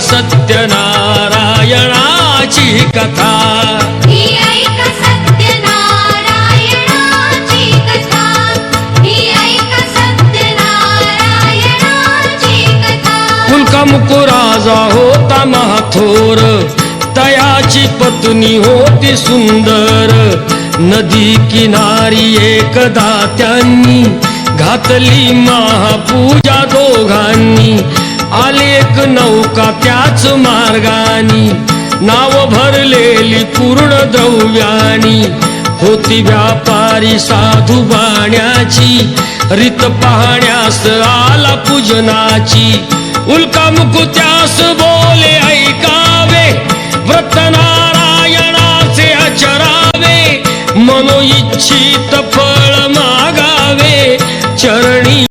सत्यनारायणाची कथा. ही ऐक सत्यनारायणाची कथा. मुकुराजा होता महाथोर तयाची पत्नी होती सुंदर. नदी किनारी एकदा त्यांनी घातली महापूजा दोघांनी. का त्याच मार्गानी? नाव भरलेली पूर्ण द्रव्यानी. होती व्यापारी साधू बाण्याची. रीत पाहण्यास आला पूजनाची. उल्का मुकुत्यास बोले ऐकावे. व्रत नारायणाचे अचरावे मनोइच्छित फळ